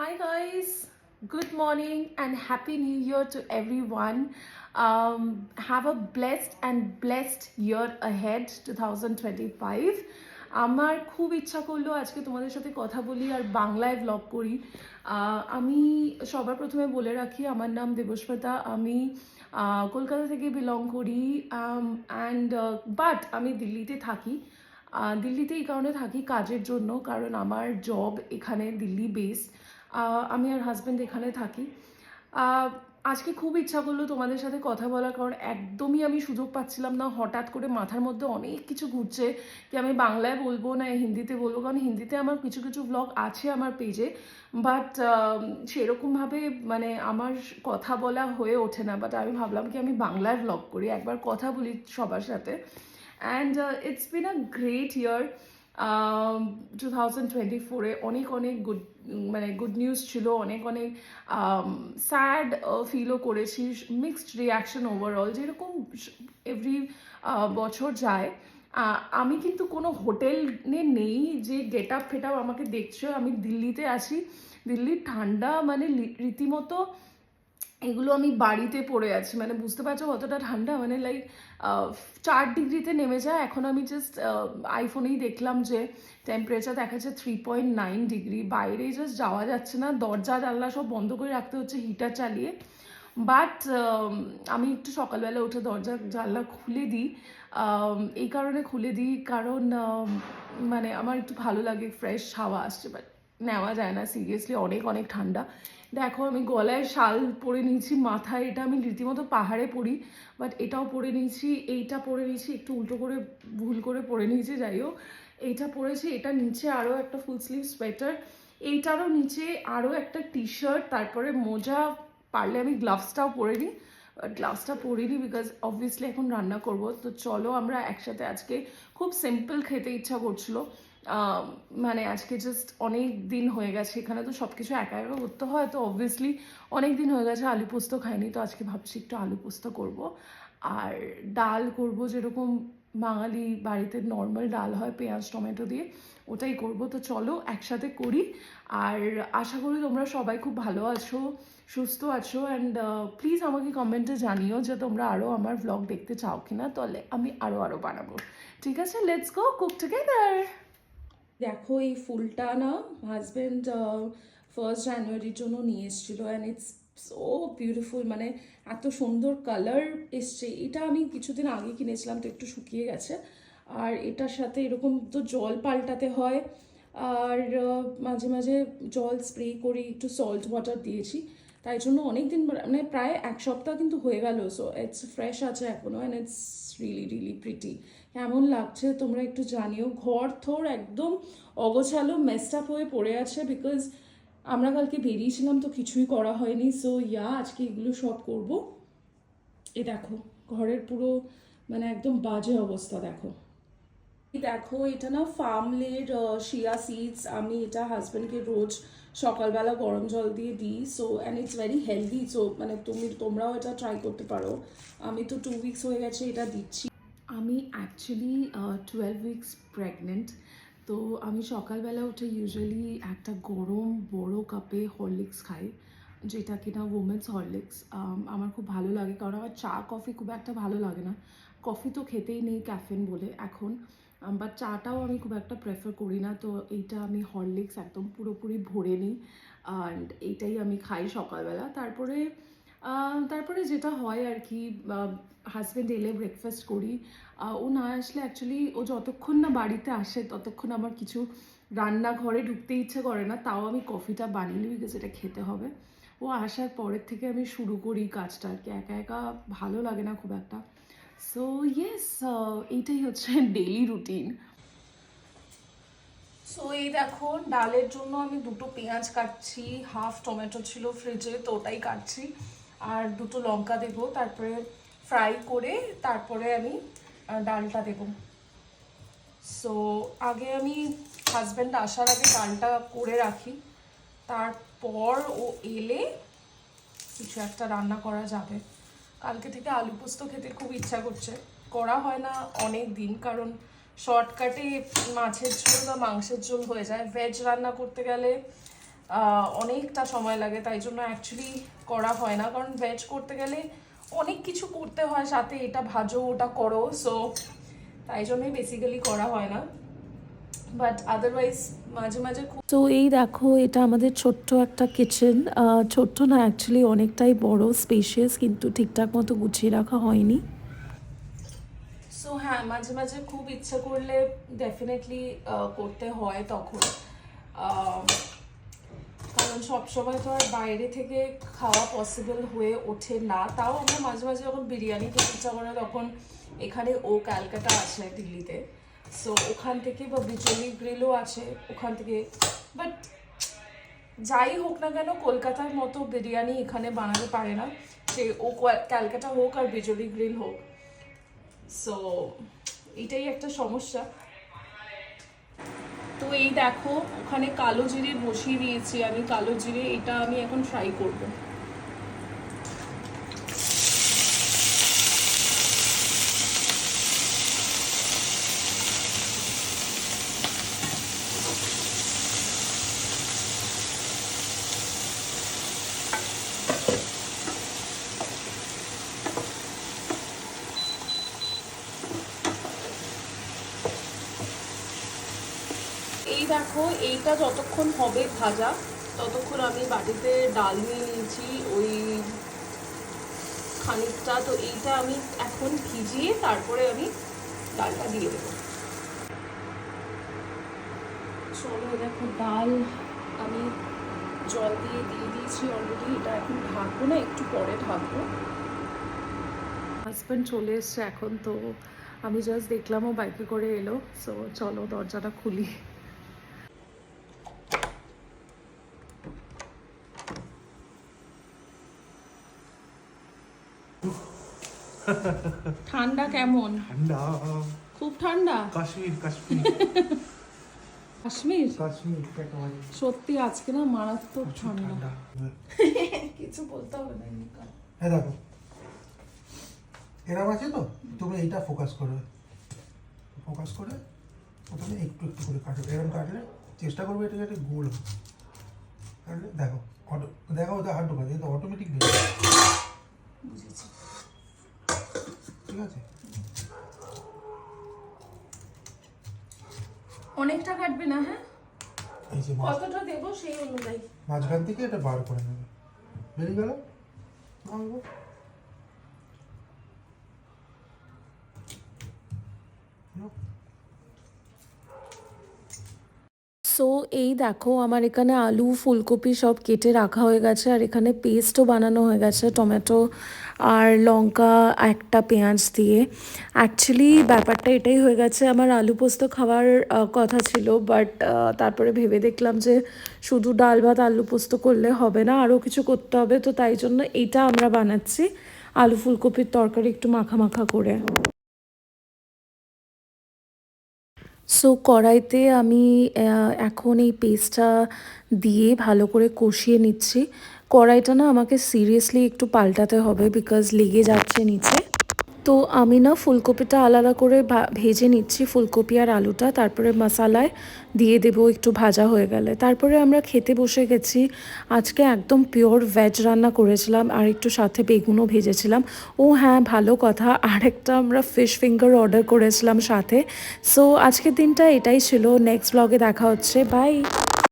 Hi, guys. Good morning and happy new year to everyone. Um, have a blessed and blessed year ahead 2025. আমার খুব ইচ্ছা করল আজকে তোমাদের সাথে কথা বলি আর বাংলায় ব্লগ করি আমি সবার প্রথমে বলে রাখি আমার নাম দেবস্মিতা আমি কলকাতা থেকে বিলং করি অ্যান্ড বাট আমি দিল্লিতে থাকি দিল্লিতে এই কারণে থাকি কাজের জন্য কারণ আমার জব এখানে দিল্লি বেস আমি আর হাজব্যান্ড এখানে থাকি। আজকে খুব ইচ্ছা করল তোমাদের সাথে কথা বলার, কারণ একদমই আমি সুযোগ পাচ্ছিলাম না হঠাৎ করে মাথার মধ্যে অনেক কিছু ঘুরছে কি আমি বাংলায় বলব না হিন্দিতে বলব, কারণ হিন্দিতে আমার কিছু কিছু ব্লগ আছে আমার পেজে বাট সেরকমভাবে মানে আমার কথা বলা হয়ে ওঠে না বাট আমি ভাবলাম কি আমি বাংলায় ব্লগ করি, একবার কথা বলি সবার সাথে। And it's been a great year two thousand twenty ফোরে অনেক অনেক গুড মানে গুড নিউজ ছিল, অনেক অনেক স্যাড ফিলও করেছি মিক্সড রিয়াকশন ওভারঅল যেরকম এভরি বছর যায়। আমি কিন্তু কোনো হোটেলে নেই যে গেট আপ ফেট আপ আমাকে দেখছ। আমি দিল্লিতে আছি। দিল্লির ঠান্ডা মানে রীতিমতো এগুলো আমি বাড়িতে পড়ে আছি। মানে বুঝতে পারছ কতটা ঠান্ডা? মানে লাইক চার ডিগ্রিতে নেমে যায়। এখন আমি জাস্ট আইফোনেই দেখলাম যে টেম্পারেচার দেখাচ্ছে থ্রি পয়েন্ট নাইন ডিগ্রি বাইরে জাস্ট যাওয়া যাচ্ছে না। দরজা, জানলা সব বন্ধ করে রাখতে হচ্ছে হিটার চালিয়ে। বাট আমি একটু সকালবেলা উঠে দরজা, জানলা খুলে দিই। এই কারণে খুলে দিই। কারণ মানে আমার একটু ভালো লাগে ফ্রেশ হাওয়া আসছে। বাট নেওয়া যায় না সিরিয়াসলি অনেক অনেক ঠান্ডা। দেখো আমি গলায় শাল পরে নিয়েছি, মাথায় এটা আমি রীতিমতো পাহাড়ে পরি বাট এটাও পরে নিয়েছি, এইটা পরে নিয়েছি, একটু উল্টো করে ভুল করে পরে নিয়েছি, যাই হোক। এইটা পরেছি, এটা নিচে আরও একটা ফুল স্লিভ সোয়েটার এইটারও নিচে আরও একটা টি শার্ট তারপরে মোজা, পারলে আমি গ্লাভসটাও পরে নিই গ্লাভসটা পরে নিই বিকজ অবভিয়াসলি এখন রান্না করব, তো চলো আমরা একসাথে আজকে খুব সিম্পল খেতে ইচ্ছা করছিল। মানে আজকে জাস্ট অনেক দিন হয়ে গেছে, এখানে তো সব কিছু একা একা করতে হয়, তো অবভিয়াসলি অনেক দিন হয়ে গেছে আলু পোস্ত খাইনি, তো আজকে ভাবছি একটু আলু পোস্ত করব। আর ডাল করব যেরকম বাঙালি বাড়িতে নর্মাল ডাল হয় পেঁয়াজ, টমেটো দিয়ে, ওটাই করব। তো চলো একসাথে করি। আর আশা করি তোমরা সবাই খুব ভালো আছো, সুস্থ আছো অ্যান্ড প্লিজ আমাকে কমেন্টে জানিও যে তোমরা আরও আমার ব্লগ দেখতে চাও কিনা, তাহলে আমি আরও আরও বানাবো। ঠিক আছে লেটস গো কুক টুগেদার দেখো, এই ফুলটা না হাজব্যান্ড ফার্স্ট জানুয়ারির জন্য নিয়ে এসেছিল অ্যান্ড ইটস সো বিউটিফুল মানে এত সুন্দর কালার এসছে। এটা আমি কিছুদিন আগে কিনেছিলাম, তো একটু শুকিয়ে গেছে। আর এটার সাথে এরকম তো জল পাল্টাতে হয়। আর মাঝে মাঝে জল স্প্রে করি একটু সল্ট ওয়াটার দিয়েছি। তাই জন্য অনেক দিন মানে প্রায় এক সপ্তাহ কিন্তু হয়ে গেল সো ইটস ফ্রেশ আছে এখনও and it's really really pretty কেমন লাগছে তোমরা একটু জানিও। ঘর, থর একদম অগোছালো মেসড আপ হয়ে পড়ে আছে বিকজ আমরা কালকে বেরিয়েছিলাম তো কিছুই করা হয়নি। সো ইয়া আজকে এগুলো সব করব। এ দেখো, ঘরের পুরো মানে একদম বাজে অবস্থা, দেখো। দেখো এটা না ফার্মলের শিয়া সিডস আমি এটা হাজব্যান্ডকে রোজ সকালবেলা গরম জল দিয়ে দিই so and it's very healthy so মানে তুমি তোমরাও এটা ট্রাই করতে পারো আমি তো টু উইকস হয়ে গেছে এটা দিচ্ছি আমি অ্যাকচুয়ালি টুয়েলভ উইকস প্রেগনেন্ট তো আমি সকালবেলা উঠে ইউজুয়ালি একটা গরম, বড় কাপে হরলিক্স খাই, যেটা কিনা উমেন্স হরলিক্স আমার খুব ভালো লাগে, কারণ আমার চা কফি খুব একটা ভালো লাগে না। কফি তো খেতেই নেই ক্যাফেন বলে। এখন বাট চাটাও আমি খুব একটা প্রেফার করি না। তো এইটা আমি হরলিক্স একদম পুরোপুরি ভরে নিই। অ্যান্ড এইটাই আমি খাই সকালবেলা। তারপরে তারপরে যেটা হয় আর কি হাজব্যান্ড এলে ব্রেকফাস্ট করি। ও না আসলে অ্যাকচুয়ালি ও যতক্ষণ না বাড়িতে আসে, ততক্ষণ আমার কিছু রান্নাঘরে ঢুকতে ইচ্ছে করে না। তাও আমি কফিটা বানিয়ে নিই বিকজ এটা খেতে হবে। ও আসার পরের থেকে আমি শুরু করি কাজটা। আর কি একা একা ভালো লাগে না খুব একটা। সো ইয়েস এইটাই হচ্ছে ডেলি রুটিন সো এই দেখো, ডালের জন্য আমি দুটো পেঁয়াজ কাটছি হাফ টমেটো ছিল ফ্রিজে তো ওটাই কাটছি। আর দুটো লঙ্কা দেবো, তারপরে ফ্রাই করে তারপরে আমি ডালটা দেবো। সো আগে আমি হাজব্যান্ড আসার আগে ডালটা করে রাখি, তারপর ও এলে কিছু একটা রান্না করা যাবে। কালকে থেকে আলু পোস্ত খেতে খুব ইচ্ছা করছে। করা হয় না অনেক দিন, কারণ শর্টকাটে মাছের ঝোল বা মাংসের ঝোল হয়ে যায়। ভেজ রান্না করতে গেলে অনেকটা সময় লাগে, তাই জন্য অ্যাকচুয়ালি করা হয় না। কারণ ভেজ করতে গেলে অনেক কিছু করতে হয়, সাথে এটা ভাজো, ওটা করো সো তাই জন্যই বেসিক্যালি করা হয় না। বাট আদারওয়াইজ মাঝে মাঝে তো এই দেখো এটা আমাদের ছোট্ট একটা কিচেন ছোট্ট না অ্যাকচুয়ালি অনেকটাই বড় স্পেশিয়াস কিন্তু ঠিকঠাক মতো গুছিয়ে রাখা হয়নি। সো হ্যাঁ মাঝে মাঝে খুব ইচ্ছা করলে ডেফিনেটলি করতে হয় তখন। কারণ সবসময় তো আর বাইরে থেকে খাওয়া পসিবল হয়ে ওঠে না। তাও আমরা মাঝে মাঝে যখন বিরিয়ানি খেতে ইচ্ছা করে তখন এখানে ও ক্যালকাটা আছে দিল্লিতে। সো ওখান থেকে বা বিচলি গ্রিলও আছে, ওখান থেকে। বাট যাই হোক না কেন, কলকাতার মতো বিরিয়ানি এখানে বানাতে পারে না। সে ও কোয়া- ক্যালকাটা হোক আর বিজলি গ্রিল হোক। সো এটাই একটা সমস্যা। তো এই দেখো, ওখানে কালো জিরে বসিয়ে দিয়েছি। আমি কালো জিরে, এটা আমি এখন ফ্রাই করব এই দেখো, এইটা যতক্ষণ হবে ভাজা, ততক্ষণ আমি বাটিতে ডাল নিয়ে নিয়েছি, ওই খানিকটা। তো এইটা আমি এখন ভিজিয়ে তারপরে আমি ডালটা দিয়ে দেবো। চলো, দেখো, ডাল আমি জল দিয়ে দিয়ে দিয়েছি অলরেডি এটা এখন ঢাকবো না, একটু পরে ঢাকবো। হাজব্যান্ড চলে এসছে এখন, তো আমি জাস্ট দেখলাম ও বাইকে করে এলো। সো চলো, দরজাটা খুলি। ঠান্ডা কেমন? ঠান্ডা। খুব ঠান্ডা? কাশ্মীর কাশ্মীর। কাশ্মীর? কাশ্মীর সত্যি আজকে না মারাত্মক ঠান্ডা। কিছু বলতে হবে না হ্যাঁ দেখো। এরম আছে তো? তুমি এইটা ফোকাস করো। ফোকাস করে প্রথমে একটু একটু করে কাটো। এরম কাটলে চেষ্টা করবে এটা যাতে গোল হয়। দেখো অটো দেখো ওটা হাত ঢোকা অটোমেটিক। বুঝেছি। ঠিক আছে। অনেকটা কাটবে না হ্যাঁ? এই যে কতটা দেবো সেই অনুযায়ী। মাঝখান থেকে এটা বার করে নেবে। বেরিয়ে গেল? ভাঙবো। নাও। সো এই দেখো, আমার এখানে আলু, ফুলকপি সব কেটে রাখা হয়ে গেছে, আর এখানে পেস্টও বানানো হয়ে গেছে, টমেটো আর লঙ্কা একটা পেঁয়াজ দিয়ে। অ্যাকচুয়ালি ব্যাপারটা এটাই হয়ে গেছে, আমার আলু পোস্ত খাওয়ার কথা ছিল বাট তারপরে ভেবে দেখলাম যে শুধু ডাল ভাত, আলু পোস্ত করলে হবে না, আরও কিছু করতে হবে, তো তাই জন্য এটা আমরা বানাচ্ছি, আলু ফুলকপির তরকারি একটু মাখা মাখা করে। সো কড়াইতে আমি এখন এই পেস্টটা দিয়ে ভালো করে কষিয়ে নিচ্ছি। কড়াইটা না আমাকে সিরিয়াসলি একটু পাল্টাতে হবে বিকজ লেগে যাচ্ছে নিচে। তো আমি না ফুলকপিটা আলাদা করে ভেজে নিচ্ছি ফুলকপি আর আলুটা, তারপরে মশালায় দিয়ে দেবো, একটু ভাজা হয়ে গেলে। তারপরে আমরা খেতে বসে গেছি। আজকে একদম পিওর ভেজ রান্না করেছিলাম, আর একটু সাথে বেগুনও ভেজেছিলাম। ও হ্যাঁ ভালো কথা। আর একটা আমরা ফিশ ফিঙ্গার অর্ডার করেছিলাম সাথে। সো আজকের দিনটা এটাই ছিল। নেক্সট ব্লগে দেখা হচ্ছে। বাই